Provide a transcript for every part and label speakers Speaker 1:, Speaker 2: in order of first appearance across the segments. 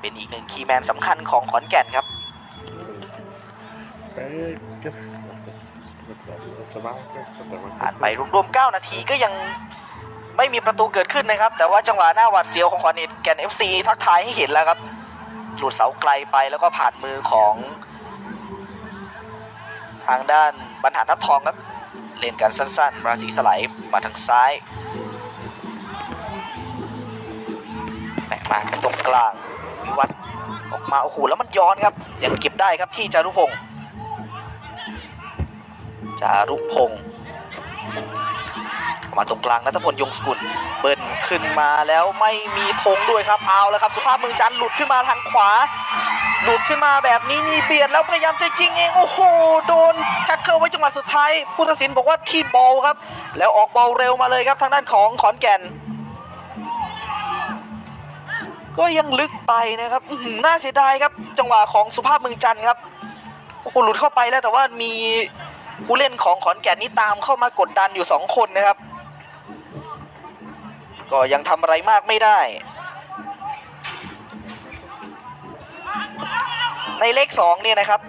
Speaker 1: เป็นอีกหนึ่งคีย์แมนสำคัญของขอนแก่นครับ ผ่านไปรวมๆ9นาทีก็ยังไม่มีประตูเกิดขึ้นนะครับ แต่ว่าจังหวะหน้าหวัดเสียวของขอนแก่น FC ทักทายให้เห็นแล้วครับ หลุดเสาไกลไปแล้วก็ผ่านมือของ ทางด้านบรรหารทัพทองครับ เล่นกันสั้นๆ ราศีสไลด์มาทางซ้ายแปะมาตรงกลาง วิวัฒน์ออกมาโอ้โหแล้วมันย้อนครับยังเก็บได้ครับที่จารุพงศ์จารุพงศ์มาตรงกลางนัทพลยงสกุลเบิ้ลขึ้นมาแล้วไม่มีธงด้วยครับเอาแล้วครับสุภาพเมืองจันหลุดขึ้นมาทางขวา หลุดขึ้นมาแบบนี้มีเบียดแล้วพยายามจะยิงเองโอ้โหโดนแท็กเกิลไว้จังหวะสุดท้ายผู้ตัดสินบอกว่าที่บอลครับ แล้วออกบอลเร็วมาเลยครับทางด้านของขอนแก่น ก็ยังลึกไปนะครับน่าเสียดายครับ จังหวะของสุภาพเมืองจันทร์ครับโอ้โหหลุดเข้าไปแล้วแต่ว่ามีผู้เล่นของขอนแก่นนี่ตามเข้ามากดดันอยู่สองคนนะครับ ก็ยังทำอะไรมากไม่ได้ ในเลข2เนี่ยนะครับ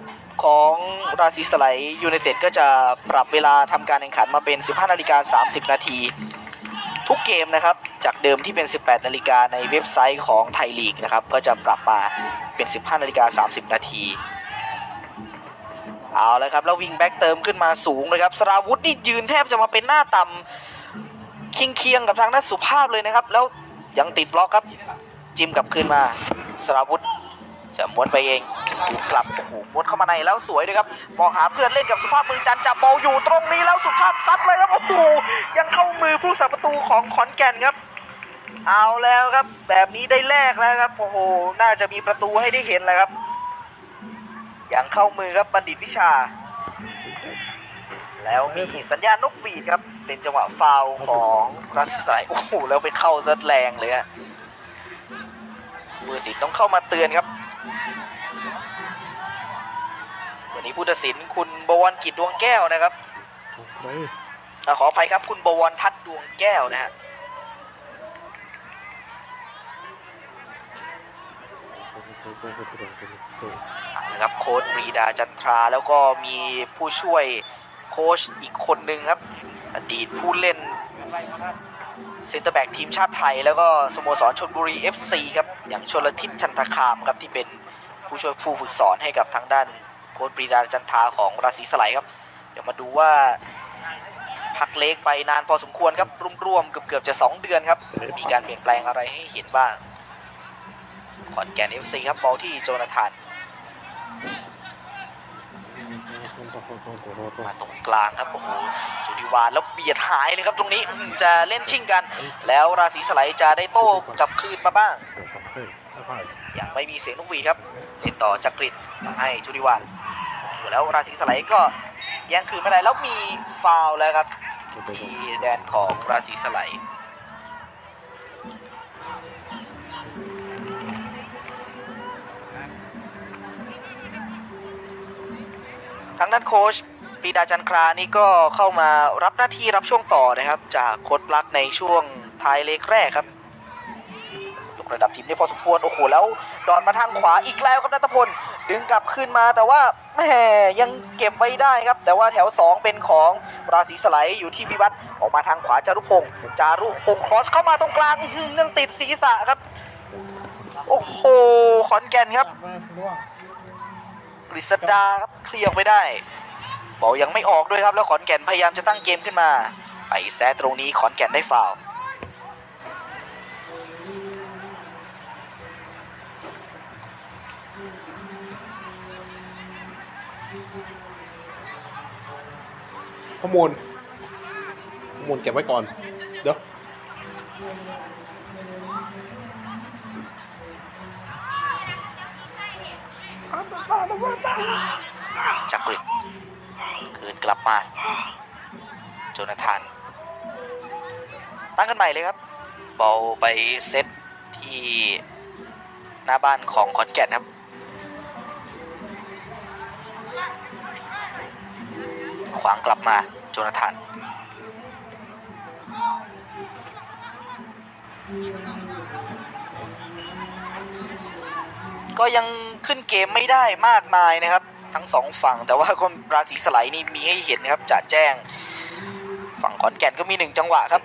Speaker 1: ของราศีสไลด์ยูไนเต็ดก็จะปรับเวลาทำการแข่งขันมาเป็น 15นาฬิกา30 นาที ทุกเกมนะครับ จากเดิมที่เป็น 18 นาฬิกาในเว็บไซต์ของไทยลีกนะครับ ก็จะปรับมาเป็น 15 นาฬิกา 30 นาที เอาแล้วครับ แล้ววิงแบ็กเติมขึ้นมาสูงเลยครับ สราวุธนี่ยืนแทบจะมาเป็นหน้าต่ำเคียงๆกับทางด้านสุภาพเลยนะครับ แล้วยังติดบล็อกครับ จิ้มกลับคืนมา สราวุธจะม้วนไปเอง กลับโอ้โหม้วนเข้ามาในแล้วสวยเลยครับมองหาเพื่อนเล่นกับสุภาพเมืองจันจับบอลอยู่ตรงนี้แล้วสุภาพซัดเลยครับโอ้โหยังเข้ามือผู้สาประตูของขอนแก่นครับ เอาแล้วครับ แบบนี้ได้แลกแล้วครับโอ้โหน่าจะมีประตูให้ได้เห็นแล้วครับยังเข้ามือครับบัณฑิตวิชา แล้วมีสัญญาณนกหวีดครับเป็นจังหวะฟาวของรัสไซโอ้โหแล้วไปเข้าซัดแรงเลยอะมือสินต้องเข้ามาเตือนครับ วันนี้ผู้ตัดสินคุณบวรกิจดวงแก้วนะครับอ่าขออภัยครับคุณบวรทัศน์ดวงแก้วนะฮะเอาละครับโค้ชปรีดาจันทราแล้วก็มีผู้ช่วยโค้ชอีกคนหนึ่งครับ อดีตผู้เล่นเซนเตอร์แบ็กทีมชาติไทย แล้วก็สโมสรชนบุรี FC ครับ อย่างชลทิศชันทคามครับที่เป็น ผู้ช่วยผู้ฝึกสอนให้กับทางด้านโค้ชปรีดาจันทาของราศีสไลครับ เดี๋ยวมาดูว่าพักเล็กไปนานพอสมควรครับร่วมๆเกือบๆจะ 2 เดือนครับ มีการเปลี่ยนแปลงอะไรให้เห็นบ้างขอนแก่น FC ครับบอลที่โจนาธานมาตรงกลางครับโอ้โหจุดิวานแล้วเบียดหายเลยครับตรงนี้จะเล่นชิงกัน แล้วราศีสไลจะได้โต้กลับคืนมาบ้าง ยังไม่มีเสียงนกหวีครับ ติดต่อจากริดให้จุดิวานแล้วราศีสไลด์ก็ย่งคืนไม่ได้แล้วมีฟาวแล้วครับที่แดนของราศีสไลด์ทางด้านโค้ชปีดาจันทรานี่ก็เข้ามารับหน้าที่รับช่วงต่อนะครับ จากโค้ชปลักในช่วงท้ายเล็กแรกครับ ระดับทีมได้พอสมควรโอ้โหแล้วดอนมาทางขวาอีกแล้วครับนัทพลดึงกลับขึ้นมาแต่ว่าแหมยังเก็บไว้ได้ครับ แต่ว่าแถว 2 เป็นของราศีสไลด์อยู่ที่วิวัฒน์ออกมาทางขวาจารุพงศ์จารุพงศ์ครอสเข้ามาตรงกลางยังติดศีรษะครับ โอ้โหขอนแก่นครับกฤษดาครับเคลียร์ไปได้บอลยังไม่ออกด้วยครับแล้วขอนแก่นพยายามจะตั้งเกมขึ้นมาไปแซะตรงนี้ขอนแก่นได้ฟาว
Speaker 2: ข้อมูลข้อมูลเก็บไว้ก่อน เดี๋ยว
Speaker 1: จักริดคืนกลับมาโจนาธาน ตั้งกันใหม่เลยครับ บอลไปเซตที่หน้าบ้านของขอนแก่นครับ ขวางกลับมาโจนาธานก็ยังขึ้นเกมไม่ได้มากมายนะครับ ทั้งสองฝั่งแต่ว่าคนราศีสไลด์นี่มีให้เห็นนะครับจะแจ้ง ฝั่งขอนแก่นก็มีหนึ่งจังหวะครับ